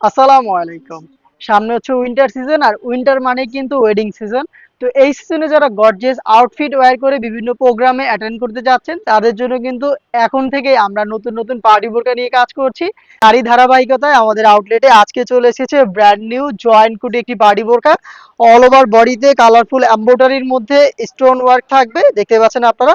আসসালামু আলাইকুম। সামনে হচ্ছে উইন্টার সিজন আর উইন্টার মানে কিন্তু ওয়েডিং সিজন তো এই সিজনে যারা গর্জিয়াস আউটফিট ওয়্যার করে বিভিন্ন প্রোগ্রামে অ্যাটেন্ড করতে যাচ্ছেন, তাদের জন্য কিন্তু এখন থেকে আমরা নতুন নতুন পার্টি বোরকা নিয়ে কাজ করছি। তারই ধারাবাহিকতায় আমাদের আউটলেটে আজকে চলে এসেছে ব্র্যান্ড নিউ জয়েন্ট কুটি একটি পার্টি বোরকা। অল ওভার বডিতে কালারফুল এম্ব্রয়ডারির মধ্যে স্টোন ওয়ার্ক থাকবে, দেখতে পাচ্ছেন আপনারা।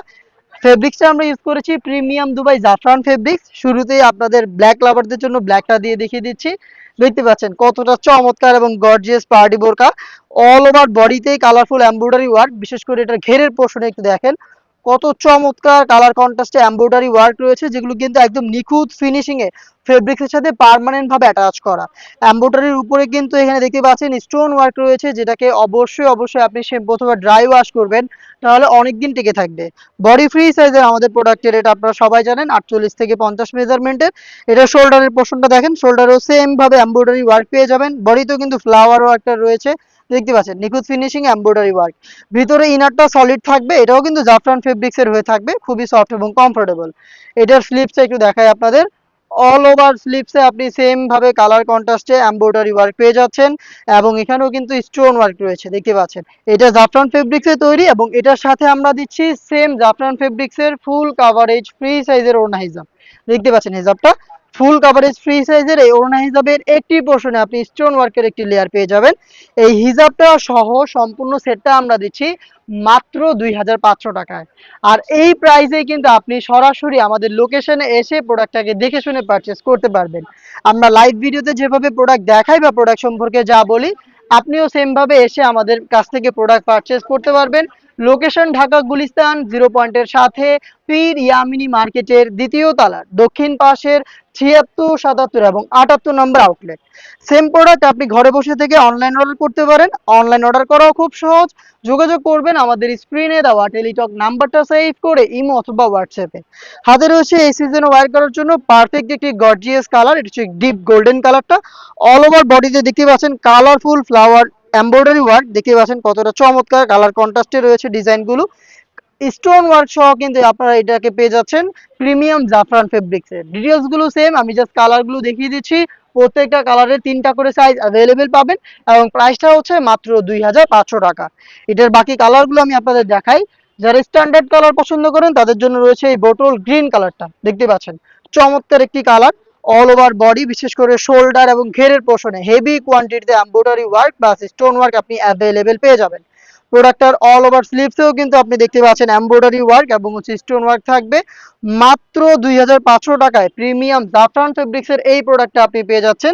ফেব্রিক্সটা আমরা ইউজ করেছি প্রিমিয়াম দুবাই জাফরান ফেব্রিক্স শুরুতেই আপনাদের ব্ল্যাক লাভারদের জন্য ব্ল্যাকটা দিয়ে দেখিয়ে দিচ্ছি। দেখতে পাচ্ছেন কতটা চমৎকার এবং গর্জিয়াস পার্টি বোরকা। অল ওভার বডিতে কালারফুল এমব্রয়ডারি ওয়ার্ক বিশেষ করে এটা ঘেরের পোর্শনে একটু দেখেন। কত চমৎকার কালার কন্ট্রাস্টে এমব্রয়ডারি ওয়ার্ক রয়েছে, যেগুলো কিন্তু একদম নিখুঁত ফিনিশিং এ ফেব্রিক্সের সাথে পার্মানেন্ট ভাবে অ্যাটাচ করা। এমব্রয়ডারির উপরে কিন্তু এখানে দেখতে পাচ্ছেন স্টোন ওয়ার্ক রয়েছে, যেটাকে অবশ্যই অবশ্যই আপনি শ্যাম্পু অথবা ড্রাই ওয়াশ করবেন, তাহলে অনেক দিন টিকে থাকবে। বডি ফ্রি সাইজের আমাদের প্রোডাক্টের এটা আপনারা সবাই জানেন, আটচল্লিশ থেকে পঞ্চাশ মেজারমেন্টের এটা শোল্ডারের পোর্শনটা দেখেন শোল্ডারেও সেম ভাবে এমব্রয়ডারি ওয়ার্ক পেয়ে যাবেন। বডিতেও কিন্তু ফ্লাওয়ার ওয়ার্কটা রয়েছে। দেখতে পাচ্ছেন, নিখুঁত ফিনিশিং এমব্রয়ডারি ওয়ার্ক ভিতরে ইনারটা সলিড থাকবে, এটাও কিন্তু জাফরান ফেব্রিক্স এর হয়ে থাকবে, খুবই সফট এবং কমফোর্টেবল এটার স্লিপসটা একটু দেখাই আপনাদের। অল ওভার স্লিপসে আপনি সেম ভাবে কালার কন্ট্রাস্টে এমব্রয়ডারি ওয়ার্ক পেয়ে যাচ্ছেন এবং এখানেও কিন্তু স্টোন ওয়ার্ক রয়েছে, দেখতে পাচ্ছেন। এটা জাফরান ফেব্রিক্স তৈরি এবং এটার সাথে আমরা দিচ্ছি সেম জাফরান ফেব্রিক্স এর ফুল কাভারেজ ফ্রি সাইজের ওড়না হিজাব। দেখতে পাচ্ছেন হিজাবটা ফুল কাভারেজ ফ্রি সাইজের এই ওড়না হিজাবের একটি পোর্শনে আপনি স্টোন ওয়ার্কের একটি লেয়ার পেয়ে যাবেন। এই হিজাবটা সহ সম্পূর্ণ সেটটা আমরা দিচ্ছি মাত্র দুই হাজার পাঁচশো টাকায়। আর এই প্রাইসে কিন্তু আপনি সরাসরি আমাদের লোকেশনে এসে প্রোডাক্টটাকে দেখে শুনে পারচেস করতে পারবেন। আমরা লাইভ ভিডিওতে যেভাবে প্রোডাক্ট দেখাই বা প্রোডাক্ট সম্পর্কে যা বলি, আপনিও সেম ভাবে এসে আমাদের কাছ থেকে প্রোডাক্ট পারচেস করতে পারবেন। লোকেশন ঢাকা গুলিস্তান জিরো পয়েন্টের সাথে পীর ইয়ামিনী মার্কেটের দ্বিতীয় তলার দক্ষিণ পাশের ছিয়াত্তর, সাতাত্তর এবং আটাত্তর নম্বর আউটলেট সেম প্রোডাক্ট আপনি ঘরে বসে থেকে অনলাইন অর্ডার করতে পারেন। অনলাইন অর্ডার করাও খুব সহজ। যোগাযোগ করবেন আমাদের স্ক্রিনে দেওয়া টেলিটক নাম্বারটা সেভ করে ইমো অথবা হোয়াটসঅ্যাপে হাতে রয়েছে এই সিজনে ওয়্যার করার জন্য। পারফেক্ট একটি গর্জিয়াস কালার এটা হচ্ছে ডিপ গোল্ডেন কালারটা অল ওভার বডিতে দেখতে পাচ্ছেন কালারফুল ফ্লাওয়ার এমব্রয়ডারি ওয়ার্ক দেখতে পাচ্ছেন কতটা চমৎকার কালার কন্ট্রাস্টে রয়েছে ডিজাইনগুলো। স্টোন ওয়ার্ক সহ কিন্তু আপনারা এটাকে পেয়ে যাচ্ছেন প্রিমিয়াম জাফরান ফেব্রিক্স এর। ডিটেলসগুলো সেম আমি জাস্ট কালারগুলো দেখিয়ে দিচ্ছি। প্রত্যেকটা কালারের তিনটা করে সাইজ অ্যাভেলেবেল পাবেন এবং প্রাইসটা হচ্ছে মাত্র দুই হাজার পাঁচশো টাকা। এটার বাকি কালারগুলো আমি আপনাদের দেখাই। যারা স্ট্যান্ডার্ড কালার পছন্দ করেন, তাদের জন্য রয়েছে এই বোটল গ্রিন কালারটা দেখতে পাচ্ছেন, চমৎকার একটি কালার অল ওভার বডি বিশেষ করে শোল্ডার এবং ঘেরের পোর্শনে হেভি কোয়ান্টিটিতে এমব্রয়ডারি ওয়ার্ক বা স্টোন ওয়ার্ক আপনি অ্যাভেলেবেল পেয়ে যাবেন। প্রোডাক্টটার অল ওভার স্লিভসেও কিন্তু আপনি দেখতে পাচ্ছেন এমব্রয়ডারি ওয়ার্ক এবং হচ্ছে স্টোন ওয়ার্ক থাকবে। মাত্র দুই হাজার পাঁচশো টাকায় প্রিমিয়াম জাফরান ফেব্রিক্সের এই প্রোডাক্টটা আপনি পেয়ে যাচ্ছেন।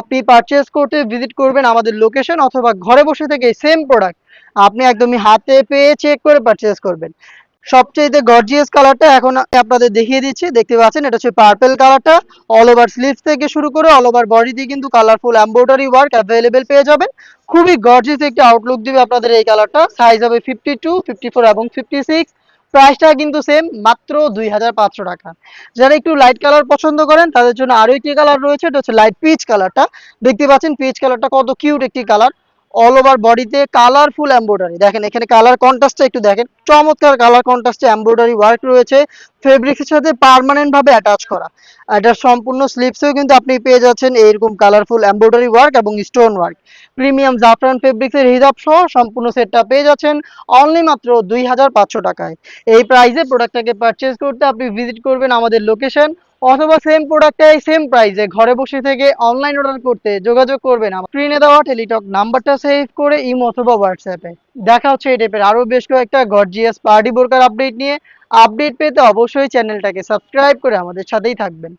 আপনি পারচেস করতে ভিজিট করবেন আমাদের লোকেশন অথবা ঘরে বসে থেকে সেম প্রোডাক্ট আপনি একদমই হাতে পেয়ে চেক করে পারচেস করবেন। সবচেয়ে গর্জিয়াস কালারটা এখন আপনাদের দেখিয়ে দিচ্ছি। দেখতে পাচ্ছেন, এটা হচ্ছে পার্পল কালারটা অল ওভার স্লিভস থেকে শুরু করে অল ওভার বডিতে কিন্তু কালারফুল এমব্রয়ডারি ওয়ার্ক অ্যাভেলেবেল পেয়ে যাবেন। খুবই গর্জিয়াস একটি আউটলুক দিবে আপনাদের এই কালারটা সাইজ হবে ফিফটি টু ফিফটি ফোর এবং ফিফটি সিক্স প্রাইসটা কিন্তু সেম মাত্র দুই হাজার পাঁচশো টাকা। যারা একটু লাইট কালার পছন্দ করেন, তাদের জন্য আরও একটি কালার রয়েছে, এটা হচ্ছে লাইট পিচ কালারটা দেখতে পাচ্ছেন পিচ কালারটা কত কিউট একটি কালার অল ওভার বডিতে কালারফুল এমব্রয়ডারি দেখেন, এখানে কালার কন্ট্রাস্টটা একটু দেখেন। চমৎকার কালার কন্ট্রাস্টে এমব্রয়ডারি ওয়ার্ক রয়েছে। ফেব্রিক্সের সাথে ভাবে অ্যাটাচ করা। এটা সম্পূর্ণ স্লিপসেও কিন্তু আপনি পেয়ে যাচ্ছেন এইরকম কালারফুল এমব্রয়ডারি ওয়ার্ক এবং স্টোন ওয়ার্ক প্রিমিয়াম জাফরান ফেব্রিক্সের হিজাব সহ সম্পূর্ণ সেটটা পেয়ে যাচ্ছেন অনলি মাত্র দুই হাজার পাঁচশো টাকায়। এই প্রাইসে প্রোডাক্টটাকে পারচেস করতে আপনি ভিজিট করবেন আমাদের লোকেশন অথবা সেম প্রোডাক্টটাই সেম প্রাইসে ঘরে বসে থেকে অনলাইন অর্ডার করতে যোগাযোগ করবেন আমার স্ক্রিনে দেওয়া টেলিটক নাম্বারটা সেভ করে ইমো অথবা হোয়াটসঅ্যাপে দেখা হচ্ছে এই টাইপের আরও বেশ কয়েকটা গর্জিয়াস পার্টি বোরকার আপডেট নিয়ে। আপডেট পেতে অবশ্যই চ্যানেলটাকে সাবস্ক্রাইব করে আমাদের সাথেই থাকবেন।